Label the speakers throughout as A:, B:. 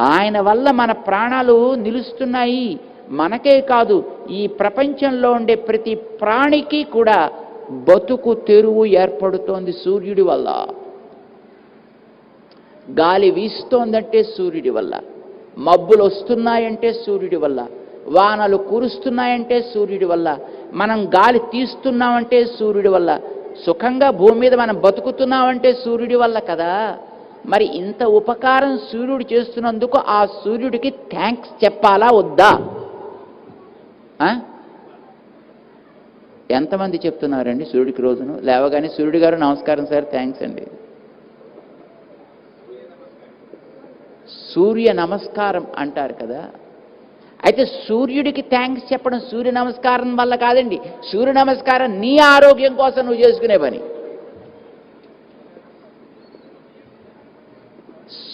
A: ఆయన వల్ల మన ప్రాణాలు నిలుస్తున్నాయి. మనకే కాదు ఈ ప్రపంచంలో ఉండే ప్రతి ప్రాణికి కూడా బతుకు తెరువు ఏర్పడుతోంది సూర్యుడి వల్ల. గాలి వీస్తోందంటే సూర్యుడి వల్ల. మబ్బులు వస్తున్నాయంటే సూర్యుడి వల్ల. వానలు కురుస్తున్నాయంటే సూర్యుడి వల్ల. మనం గాలి తీస్తున్నామంటే సూర్యుడి వల్ల. సుఖంగా భూమి మీద మనం బతుకుతున్నామంటే సూర్యుడి వల్ల కదా. మరి ఇంత ఉపకారం సూర్యుడు చేస్తున్నందుకు ఆ సూర్యుడికి థ్యాంక్స్ చెప్పాలా వద్దా? ఎంతమంది చెప్తున్నారండి సూర్యుడికి రోజును? లేవగానే సూర్యుడు గారు నమస్కారం సార్ థ్యాంక్స్ అండి. సూర్య నమస్కారం అంటారు కదా. అయితే సూర్యుడికి థ్యాంక్స్ చెప్పడం సూర్య నమస్కారం వల్ల కాదండి. సూర్య నమస్కారం నీ ఆరోగ్యం కోసం నువ్వు చేసుకునే పని.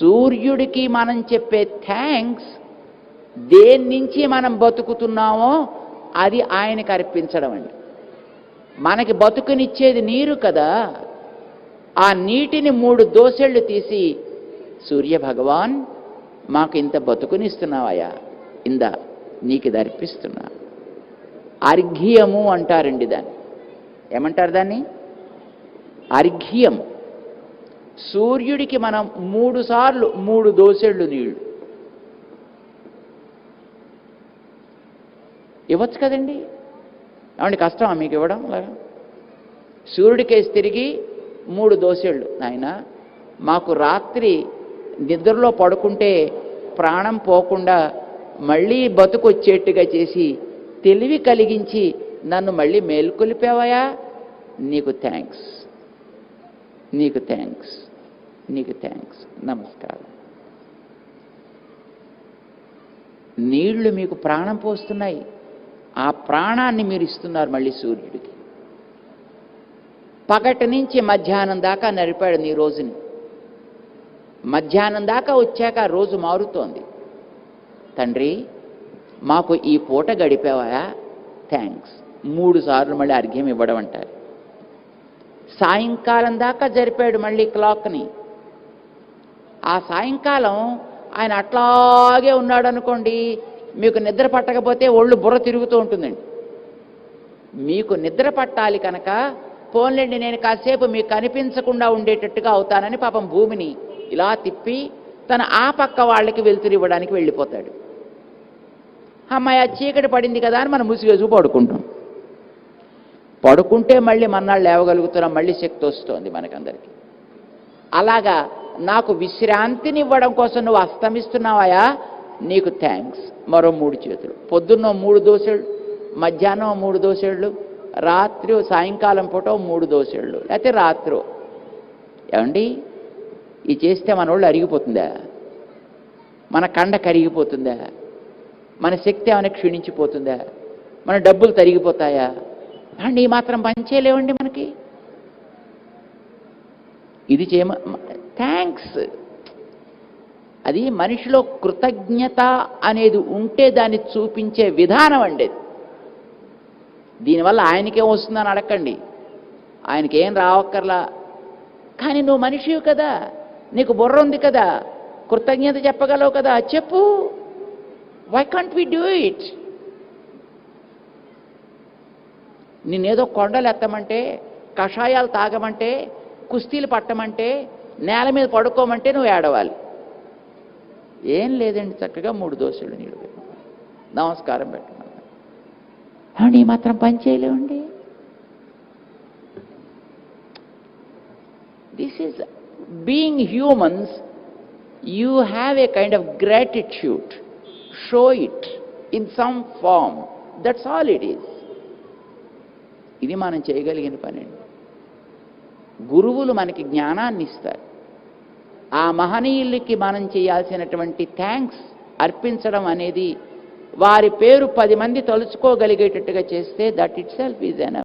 A: సూర్యుడికి మనం చెప్పే థ్యాంక్స్ దేని నుంచి మనం బతుకుతున్నామో అది ఆయనకి అర్పించడం అండి. మనకి బతుకునిచ్చేది నీరు కదా. ఆ నీటిని మూడు దోసెళ్ళు తీసి సూర్య భగవాన్ మాకు ఇంత బతుకునిస్తున్నావయ్యా ఇందా నీకు ఇది అర్పిస్తున్నా. అర్ఘ్యము అంటారండి దాన్ని. ఏమంటారు దాన్ని? అర్ఘ్యం సూర్యుడికి మనం మూడు సార్లు మూడు దోసెళ్ళు నీళ్ళు ఇవ్వచ్చు కదండి? ఏమండి కష్టమా మీకు ఇవ్వడం? అలాగా? సూర్యుడికేసి తిరిగి మూడు దోసెళ్ళు. నాయన మాకు రాత్రి నిద్రలో పడుకుంటే ప్రాణం పోకుండా మళ్ళీ బతుకొచ్చేట్టుగా చేసి తెలివి కలిగించి నన్ను మళ్ళీ మేల్కొలిపావయా నీకు థ్యాంక్స్. నీకు థ్యాంక్స్. నీకు థ్యాంక్స్ నమస్కారం. నీళ్ళు మీకు ప్రాణం పోస్తున్నాయి. ఆ ప్రాణాన్ని మీరు ఇస్తున్నారు మళ్ళీ సూర్యుడికి. పగటి నుంచి మధ్యాహ్నం దాకా నడిపాడు నీ రోజుని. మధ్యాహ్నం దాకా వచ్చాక రోజు మారుతోంది. తండ్రి మాకు ఈ పూట గడిపావా? థ్యాంక్స్ మూడు సార్లు మళ్ళీ అర్ఘ్యం ఇవ్వడం అంటారు. సాయంకాలం దాకా జరిపాడు మళ్ళీ క్లాక్ని ఆ సాయంకాలం ఆయన అట్లాగే ఉన్నాడు అనుకోండి మీకు నిద్ర పట్టకపోతే ఒళ్ళు బుర్ర తిరుగుతూ ఉంటుందండి. మీకు నిద్ర పట్టాలి కనుక పోన్లేండి నేను కాసేపు మీకు కనిపించకుండా ఉండేటట్టుగా అవుతానని పాపం భూమిని ఇలా తిప్పి తన ఆ పక్క వాళ్ళకి వెలుతురు ఇవ్వడానికి వెళ్ళిపోతాడు. అమ్మాయి ఆ చీకటి పడింది కదా అని మనం ముసిగేసు పడుకుంటాం. పడుకుంటే మళ్ళీ మన్నాళ్ళు లేవగలుగుతున్నాం మళ్ళీ శక్తి వస్తుంది మనకందరికీ. అలాగా నాకు విశ్రాంతిని ఇవ్వడం కోసం నువ్వు అస్తమిస్తున్నావాయా నీకు థ్యాంక్స్ మరో మూడు చేతులు. పొద్దున్న మూడు దోశలు మధ్యాహ్నం మూడు దోశళ్ళు రాత్రి సాయంకాలం పూట మూడు దోశలు లేకపోతే రాత్రి. ఏమండి? ఇది చేస్తే మన వాళ్ళు అరిగిపోతుందా? మన కండ కరిగిపోతుందా? మన శక్తి ఏమైనా క్షీణించిపోతుందా? మన డబ్బులు తరిగిపోతాయా? అండి ఈ మాత్రం పని చేయలేవండి మనకి? ఇది చేయమ థ్యాంక్స్ అది మనిషిలో కృతజ్ఞత అనేది ఉంటే దాన్ని చూపించే విధానం అండి దీనివల్ల ఆయనకేం వస్తుందని అడగండి ఆయనకేం రావక్కర్లా. కానీ నువ్వు మనిషివి కదా. నీకు బుర్ర ఉంది కదా. కృతజ్ఞత చెప్పగలవు కదా. చెప్పు. Why can't we do it నిన్నేదో కొండలు ఎత్తమంటే కషాయాలు తాగమంటే కుస్తీలు పట్టమంటే నేల మీద పడుకోమంటే నువ్వు ఏడవాలి. ఏం లేదండి చక్కగా మూడు దోశలు నీళ్ళు నమస్కారం పెట్టమన్నా ఏమండి ఈ మాత్రం పని చేయలేవండి. This is being humans you have a kind of gratitude show it in some form that's all it is ఇది మనం చేయగలిగిన పని అండి గురువులు మనకి జ్ఞానాన్ని ఇస్తారు. ఆ మహనీయులకి మనం చేయాల్సినటువంటి థ్యాంక్స్ అర్పించడం అనేది వారి పేరు పది మంది తలుచుకోగలిగేటట్టుగా చేస్తే that itself is N